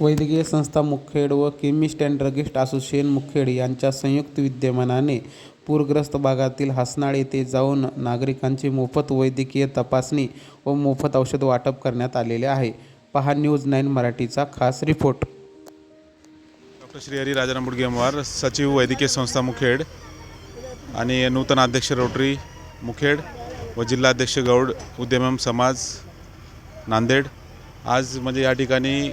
वैद्यकीय संस्था मुखेड व chemist and druggist association Mukhed यांच्या संयुक्त विद्यमानाने पूरग्रस्त भागातील हसनाळ येथे जाऊन नागरिकांची मोफत वैद्यकीय तपासणी व मोफत औषध वाटप करण्यात आलेले आहे. पहा न्यूज नाईन मराठीचा खास रिपोर्ट. डॉक्टर श्री हरी राजाराम बुडगेमवार सचिव वैद्यकीय संस्था मुखेड आणि नूतन अध्यक्ष रोटरी मुखेड व जिल्हाध्यक्ष गौड उद्यमम समाज नांदेड. आज म्हणजे या ठिकाणी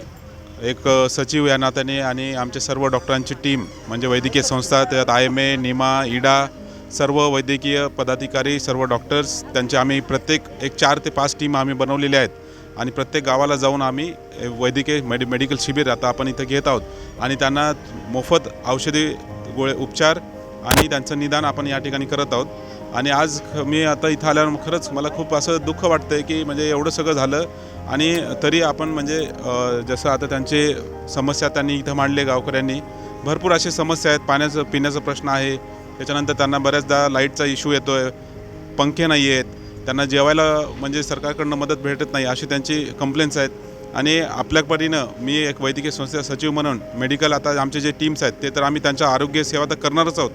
एक सचिव या नात्याने आणि आमचे सर्व डॉक्टरांची टीम म्हणजे वैद्यकीय संस्था त्यात आय एम ए निमा इडा सर्व वैद्यकीय पदाधिकारी सर्व डॉक्टर्स त्यांचे आम्ही प्रत्येक एक चार ते पाच टीम आम्ही बनवलेल्या आहेत. आणि प्रत्येक गावाला जाऊन आम्ही वैद्यकीय मेडि मेडिकल शिबिर आता आपण इथं घेत आहोत. आणि त्यांना मोफत औषधी गोळे उपचार आणि त्यांचं निदान आपण या ठिकाणी करत आहोत. आणि आज ख- मी आता इथं आल्यावर खरंच मला खूप असं दुःख वाटतं आहे की म्हणजे एवढं सगळं झालं आणि तरी आपण म्हणजे जसं आता त्यांचे समस्या त्यांनी इथं मांडले गावकऱ्यांनी भरपूर असे समस्या आहेत. पाण्याचं पिण्याचा प्रश्न आहे. त्याच्यानंतर त्यांना बऱ्याचदा लाईटचा इश्यू येतो आहे पंखे नाही आहेत. त्यांना जेवायला म्हणजे सरकारकडनं मदत भेटत नाही अशी त्यांची कंप्लेंट्स आहेत. आणि आपल्या परीनं मी एक वैद्यकीय संस्था सचिव म्हणून मेडिकल आता आमचे जे टीम्स आहेत ते तर आम्ही त्यांच्या आरोग्य सेवा तर करणारच आहोत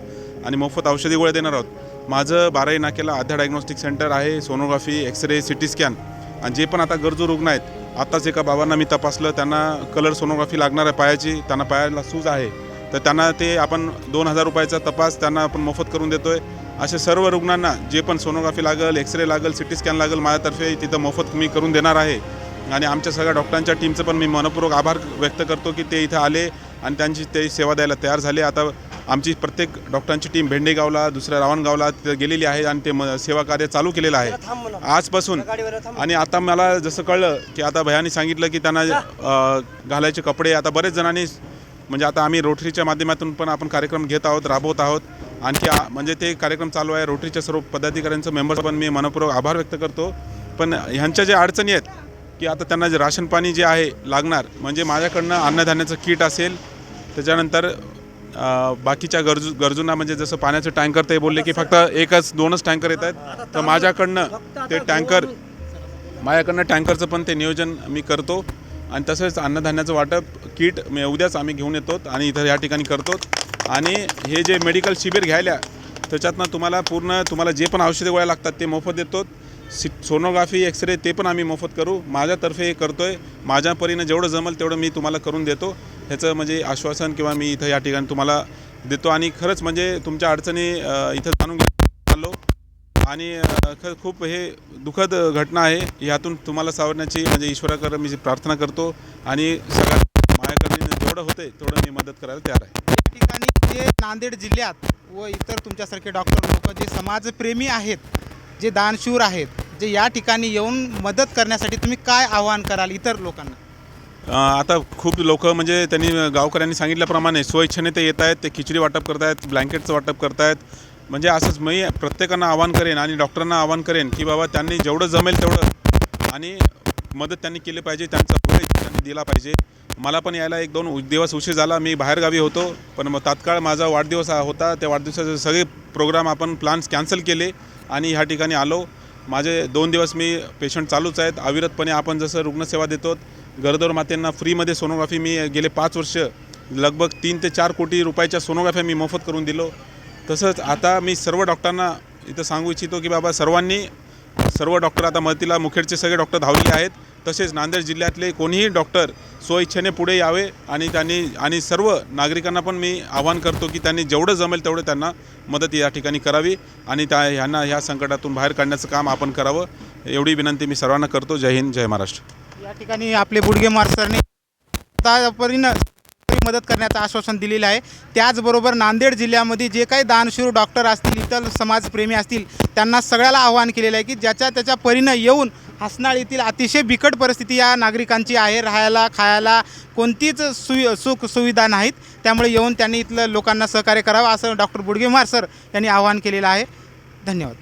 आणि मोफत औषधी गोळ्या देणार आहोत. माझं बाराही नाक्याला आध्या डायग्नोस्टिक सेंटर आहे sonography x ray C T scan आणि जे पण आता गरजू रुग्ण आहेत आत्ताच एका बाबांना मी तपासलं त्यांना कलर सोनोग्राफी लागणार आहे पायाची त्यांना पायाला सूज आहे. तर त्यांना ते आपण दोन हजार रुपयाचा तपास त्यांना आपण मोफत करून देतो आहे असे सर्व रुग्णांना जे पण सोनोग्राफी लागेल एक्सरे लागेल सी टी स्कॅन लागेल माझ्यातर्फे तिथं मोफत मी करून देणार आहे. आणि आमच्या सगळ्या डॉक्टरांच्या टीमचं पण मी मनपूर्वक आभार व्यक्त करतो की ते इथं आले आणि त्यांची ते सेवा द्यायला तयार झाले. आता आमची प्रत्येक डॉक्टरांची टीम भेंडेगावला दुसऱ्या रावणगावला तिथं गेलेली आहे आणि ते म- सेवा कार्य चालू केलेलं आहे. आजपासून आणि आता मला जसं कळलं की आता भयानी सांगितलं की त्यांना घालायचे कपडे. आता बरेच जणांनी म्हणजे आता आम्ही रोटरीच्या माध्यमातून पण आपण कार्यक्रम घेत आहोत राबवत आहोत. आणखी म्हणजे ते कार्यक्रम चालू आहे रोटरीच्या सर्व पदाधिकाऱ्यांचं मेंबर्स पण मी मनपूर्वक आभार व्यक्त करतो. पण ह्यांच्या ज्या अडचणी आहेत की आता त्यांना जे राशन पाणी जे आहे लागणार म्हणजे माझ्याकडनं अन्नधान्याचं किट असेल त्याच्यानंतर बाकीच्या गरजू गरजूंना म्हणजे जसं पाण्याचं टँकर ते बोलले की फक्त एकच दोनच टँकर येत आहेत. तर माझ्याकडनं ते टँकर माझ्याकडनं टँकरचं पण ते नियोजन मी करतो. आणि तसंच अन्नधान्याचं वाटप किट मी उद्याच आम्ही घेऊन येतो आणि इथं या ठिकाणी करतो. आणि हे जे मेडिकल शिबिर घ्यायला त्याच्यातनं तुम्हाला पूर्ण तुम्हाला जे पण औषधी गोळ्या लागतात ते मोफत देतो. सि सोनोग्राफी एक्सरे ते पण आम्ही मोफत करू. माझ्यातर्फे हे करतो आहे माझ्या परीनं जेवढं जमेल तेवढं मी तुम्हाला करून देतो. ह्याचं म्हणजे आश्वासन किंवा मी इथं या ठिकाणी तुम्हाला देतो. आणि खरंच म्हणजे तुमच्या अडचणी इथं जाणून आलो. आणि खरं खूप हे दुःखद घटना आहे. ह्यातून तुम्हाला सावरण्याची म्हणजे ईश्वराकडे मी प्रार्थना करतो. आणि सगळ्यात माझ्याकडे जेवढं होते तेवढं मी मदत करायला तयार आहे. या ठिकाणी जे नांदेड जिल्ह्यात व इतर तुमच्यासारखे डॉक्टर लोक जे समाजप्रेमी आहेत जे दानशूर आहेत जे या ठिकाणी येऊन मदत करण्यासाठी तुम्ही काय आवाहन कराल इतर लोकांना? आता खूप लोक म्हणजे त्यांनी गावकऱ्यांनी सांगितल्याप्रमाणे स्वइच्छेने ते येत आहेत ते खिचडी वाटप करतायत ब्लँकेटचं वाटप करतायत. म्हणजे असंच मी प्रत्येकांना आवाहन करेन आणि डॉक्टरांना आवाहन करेन की बाबा त्यांनी जेवढं जमेल तेवढं आणि मदत त्यांनी केली पाहिजे त्यांचा पुढे त्यांनी दिला पाहिजे. मला पण यायला एक दोन उ- दिवस उशीर झाला मी बाहेरगावी होतो पण मग तात्काळ माझा वाढदिवस हा होता. त्या वाढदिवसाचे सगळे प्रोग्राम आपण प्लान्स कॅन्सल केले आणि ह्या ठिकाणी आलो. माझे दोन दिवस मी पेशंट चालूच आहेत. अविरतपणे आपण जसं रुग्णसेवा देतो गरोदर मातेंना फ्रीमध्ये सोनोग्राफी मी गेले पाच वर्ष लगभग तीन ते चार कोटी रुपयाच्या सोनोग्राफ्या मी मोफत करून दिलो. तसंच आता मी सर्व डॉक्टरांना इथं सांगू इच्छितो की बाबा सर्वांनी सर्व डॉक्टर आता मदतीला मुखेडचे सगळे डॉक्टर धावलेले आहेत. तसेच नांदेड जिल्ह्यातले कोणीही डॉक्टर स्वइच्छेने पुढे यावे आणि त्यांनी आणि सर्व नागरिकांना पण मी आवाहन करतो की त्यांनी जेवढं जमेल तेवढं त्यांना मदत या ठिकाणी करावी आणि त्या ह्यांना ह्या संकटातून बाहेर काढण्याचं काम आपण करावं. एवढी विनंती मी सर्वांना करतो. जय हिंद जय महाराष्ट्र. या ठिकाणी आपले बुडगे मारसरने आतापर्यंत मदत करण्याचं आश्वासन दिलेलं आहे. त्याचबरोबर नांदेड जिल्ह्यामध्ये जे काही दानशूर डॉक्टर असतील इतर समाजप्रेमी असतील त्यांना सगळ्याला आवाहन केलेलं आहे की ज्याच्या त्याच्या परीनं येऊन हसनाळ येथील अतिशय बिकट परिस्थिती या नागरिकांची आहे. राहायला खायला कोणतीच सुवि सुख सुविधा नाहीत. त्यामुळे येऊन त्यांनी इथलं लोकांना सहकार्य करावं असं डॉक्टर बुडगेमार सर यांनी आवाहन केलेलं आहे. धन्यवाद.